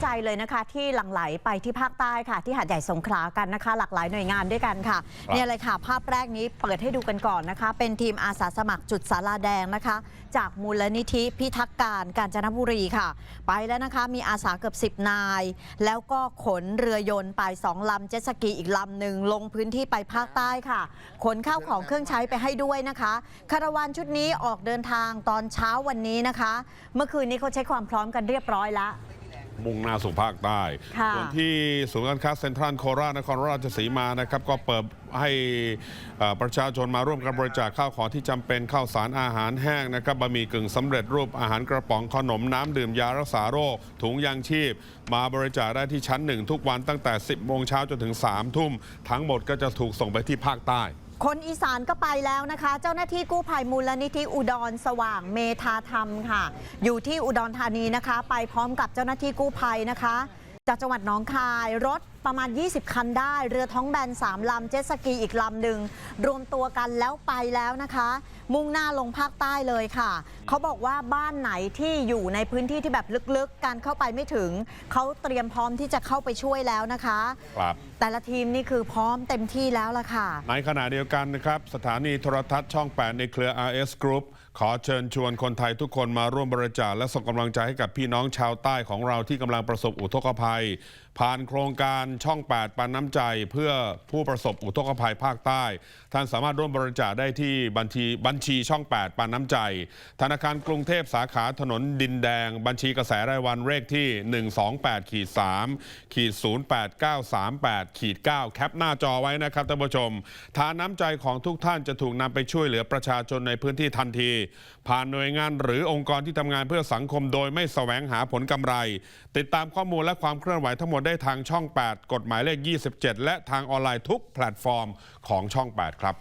ำใจเลยนะคะที่หลั่งไหลไปที่ภาคใต้ค่ะ ที่หาดใหญ่สงขลากันนะคะ หลากหลายหน่วยงานด้วยกันค่ะครับเนี่ยเลยค่ะ ภาพแรกนี้เปิดให้ดูกันก่อนนะคะ เป็นทีมอาสาสมัครจุดสาราแดงนะคะ จากมูลนิธิพิทักษ์การกาญจนบุรีค่ะ ไปแล้วนะคะมีอาสาเกือบ 10 นาย แล้วก็ขนเรือยนต์ไป2ลำเจ็ตสกีอีกลำหนึ่งลงพื้นที่ไปภาคใต้ค่ะ ขนข้าวของเครื่องใช้ไปให้ด้วยนะคะคาราวานชุดนี้ออกเดินทางตอนเช้าวันนี้นะคะ เมื่อคืนนี้เขาเช็คความพร้อมกันเรียบร้อยแล้ว มุ่งหน้าสู่ภาคใต้ ค่ะส่วนที่ศูนย์การค้าเซ็นทรัลโคราชนครราชสีมานะครับก็เปิดให้เอ่อประชาชนมาร่วมกันบริจาคข้าวของที่จำเป็นข้าวสารอาหารแห้งนะครับบะหมี่กึ่งสำเร็จรูปอาหารกระป๋องขนมน้ำดื่มยารักษาโรค ถุงยางชีพ มาบริจาคได้ที่ชั้นหนึ่งทุกวันตั้งแต่ 10โมงเช้าจนถึง3ทุ่มทั้งหมดก็จะถูกส่งไปที่ภาคใต้ คนอีสานก็ไปแล้วนะคะ เจ้าหน้าที่กู้ภัยมูลนิธิอุดรสว่างเมธาธรรมค่ะ อยู่ที่อุดรธานีนะคะ ไปพร้อมกับเจ้าหน้าที่กู้ภัยนะคะ จากจังหวัดหนองคายรถประมาณ 20 คันได้ เรือท้องแบน 3 ลำ เจ็ตสกีอีกลำหนึ่งรวมตัวกันแล้วไปแล้วนะคะ มุ่งหน้าลงภาคใต้เลยค่ะ เขาบอกว่าบ้านไหนที่อยู่ในพื้นที่ที่แบบลึกๆ การเข้าไปไม่ถึง เขาเตรียมพร้อมที่จะเข้าไปช่วยแล้วนะคะ ครับ แต่ละทีมนี่คือพร้อมเต็มที่แล้วล่ะค่ะ ในขณะเดียวกันนะครับ สถานีโทรทัศน์ช่อง 8 ในเครือ RS Group ขอเชิญชวนคนไทยทุกคนมาร่วมบริจาคและส่งกำลังใจให้กับพี่น้องชาวใต้ของเราที่กำลังประสบอุทกภัย ผ่านโครงการช่อง 8 ปันน้ำใจเพื่อผู้ประสบอุทกภัยภาคใต้ ท่านสามารถร่วมบริจาคได้ที่บัญชีบัญชีช่อง 8 ปันน้ำใจ ธนาคารกรุงเทพสาขาถนนดินแดง บัญชีกระแสรายวันเลขที่ 128ขีด3ขีด08938ขีด9แคปหน้าจอไว้นะครับท่านผู้ชม ทานน้ำใจของทุกท่านจะถูกนำไปช่วยเหลือประชาชนในพื้นที่ทันที ผ่านหน่วยงานหรือองค์กรที่ทำงานเพื่อสังคมโดยไม่แสวงหาผลกำไร ติดตามข้อมูลและความเคลื่อนไหวทั้งหมดได้ทางช่อง 8 กฎหมายเลข 27 และทางออนไลน์ทุกแพลตฟอร์มของช่อง 8 ครับ